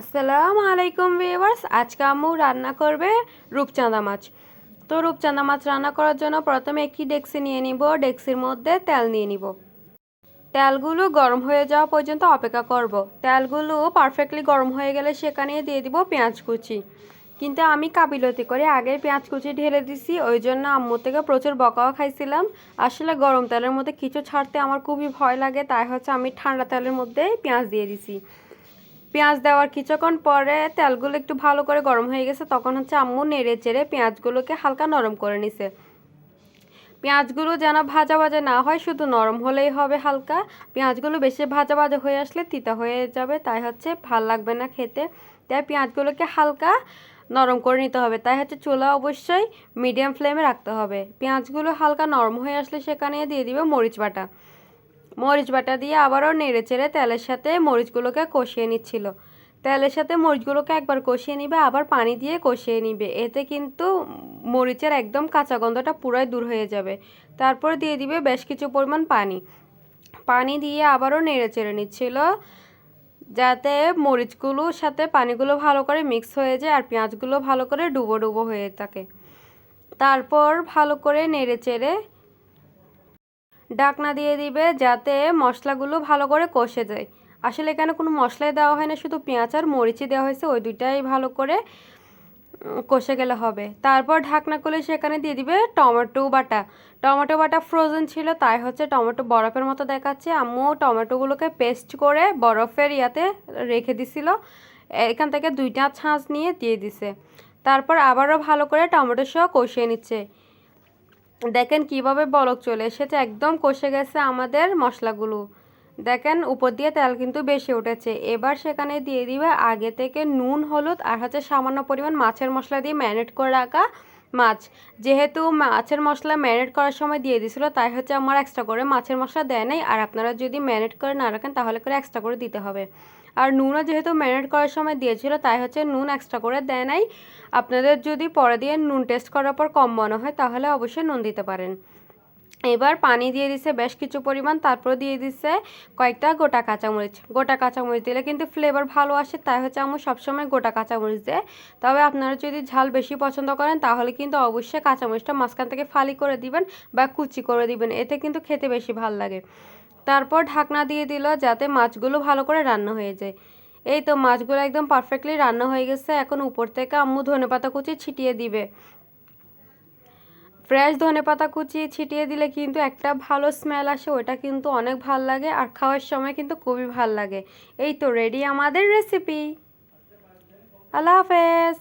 আসসালামু আলাইকুম ভিউয়ার্স, আজকে আম্মু রান্না করবে রূপচাঁদা মাছ। তো রূপচাঁদা মাছ রান্না করার জন্য প্রথমে একটি ডেক্সি নিয়ে নিব, ডেক্সির মধ্যে তেল নিয়ে নিব। তেলগুলো গরম হয়ে যাওয়া পর্যন্ত অপেক্ষা করব। তেলগুলো পারফেক্টলি গরম হয়ে গেলে সেখানে দিয়ে দিব পেঁয়াজ কুচি। কিন্তু আমি কাবিলতি করে আগে পেঁয়াজ কুচি ঢেলে দিছি, ওই জন্য আম্মু থেকে প্রচুর বকাও খাইছিলাম। আসলে গরম তেলের মধ্যে কিছু ছাড়তে আমার খুবই ভয় লাগে, তাই হচ্ছে আমি ঠান্ডা তেলের মধ্যে পেঁয়াজ দিয়ে দিছি। পেঁয়াজ দেওয়ার কিছুক্ষণ পরে তেলগুলো একটু ভালো করে গরম হয়ে গেছে, তখন হচ্ছে আম্মু নেড়ে চেড়ে পেঁয়াজগুলোকে হালকা নরম করে নিছে। পেঁয়াজগুলো যেন ভাজা ভাজা না হয়, শুধু নরম হলেই হবে হালকা। পেঁয়াজগুলো বেশি ভাজা ভাজা হয়ে আসলে তিতা হয়ে যাবে, তাই হচ্ছে ভালো লাগবে না খেতে। তাই পেঁয়াজগুলোকে হালকা নরম করে নিতে হবে, তাই হচ্ছে চুলা অবশ্যই মিডিয়াম ফ্লেমে রাখতে হবে। পেঁয়াজগুলো হালকা নরম হয়ে আসলে সেখানে দিয়ে দিবে মরিচ বাটা। মরিচ বাটা দিয়ে আবারও নেড়ে চেড়ে তেলের সাথে মরিচগুলোকে কষিয়ে নিচ্ছিল। তেলের সাথে মরিচগুলোকে একবার কষিয়ে নিবে, আবার পানি দিয়ে কষিয়ে নিবে। এতে কিন্তু মরিচের একদম কাঁচা গন্ধটা পুরাই দূর হয়ে যাবে। তারপর দিয়ে দিবে বেশ কিছু পরিমাণ পানি। পানি দিয়ে আবারও নেড়ে চেড়ে নিচ্ছিল, যাতে মরিচগুলোর সাথে পানিগুলো ভালো করে মিক্স হয়ে যায় আর পেঁয়াজগুলো ভালো করে ডুবো ডুবো হয়ে থাকে। তারপর ভালো করে নেড়ে চেড়ে ডাকনা দিয়ে দিবে যাতে মশলাগুলো ভালো করে কষে যায়। আসলে এখানে কোনো মশলাই দেওয়া হয় না শুধু পেঁয়াজ আর মরিচই দেওয়া হয়েছে, ওই দুইটাই ভালো করে কষে গেলে হবে। তারপর ঢাকনা খুলে সেখানে দিয়ে দিবে টমেটো বাটা। টমেটো বাটা ফ্রোজেন ছিল, তাই হচ্ছে টমেটো বরফের মতো দেখাচ্ছে। আম্মু টমেটোগুলোকে পেস্ট করে বরফের ইয়াতে রেখে দিছিল। এখান থেকে দুইটা ছাঁচ নিয়ে দিয়ে দিছে। তারপর আবারও ভালো করে টমেটো সহ কষিয়ে নিচ্ছে। দেখেন কীভাবে বলক চলে এসেছে, একদম কষে গেছে আমাদের মশলাগুলো। দেখেন উপর দিয়ে তেল কিন্তু বেশি উঠেছে। এবার সেখানে দিয়ে দিবে আগে থেকে নুন, হলুদ আর হচ্ছে সামান্য পরিমাণ মাছের মশলা দিয়ে ম্যারিনেট করে রাখা মাছ। যেহেতু মাছের মশলা ম্যারিনেট করার সময় দিয়ে দিছিল তাই হচ্ছে আমার এক্সট্রা করে মাছের মশলা দেয় নাই। আর আপনারা যদি ম্যারিনেট করে না রাখেন, তাহলে করে এক্সট্রা করে দিতে হবে। আর নুনও যেহেতু ম্যারিনেট করার সময় দিয়েছিল, তাই হচ্ছে নুন এক্সট্রা করে দেয় নাই। আপনাদের যদি পরে দিয়ে নুন টেস্ট করার পর কম মনে হয়, তাহলে অবশ্যই নুন দিতে পারেন। এবার পানি দিয়ে দিছে বেশ কিছু পরিমাণ, তারপর দিয়ে দিছে কয়েকটা গোটা কাঁচামরিচ। গোটা কাঁচামরিচ দিলে কিন্তু ফ্লেভার ভালো আসে, তাই হচ্ছে আমার সবসময় গোটা কাঁচামরিচ দেয় তবে আপনারা যদি ঝাল বেশি পছন্দ করেন, তাহলে কিন্তু অবশ্যই কাঁচামরিচটা মাঝখান থেকে ফালি করে দিবেন বা কুচি করে দিবেন, এতে কিন্তু খেতে বেশি ভালো লাগে। তারপর ঢাকনা দিয়ে দিল যাতে মাছগুলো ভালো করে রান্না হয়ে যায়। এই তো মাছগুলো একদম পারফেক্টলি রান্না হয়ে গেছে, এখন উপর থেকে আম্মু ধনেপাতা কুচি ছিটিয়ে দিবে। ফ্রেশ ধনে পাতা কুচিয়ে ছিটিয়ে দিলে কিন্তু একটা ভালো স্মেল আসে, ওটা কিন্তু অনেক ভালো লাগে আর খাওয়ার সময় কিন্তু খুবই ভালো লাগে। এই তো রেডি আমাদের রেসিপি আল্লাহ হাফেজ।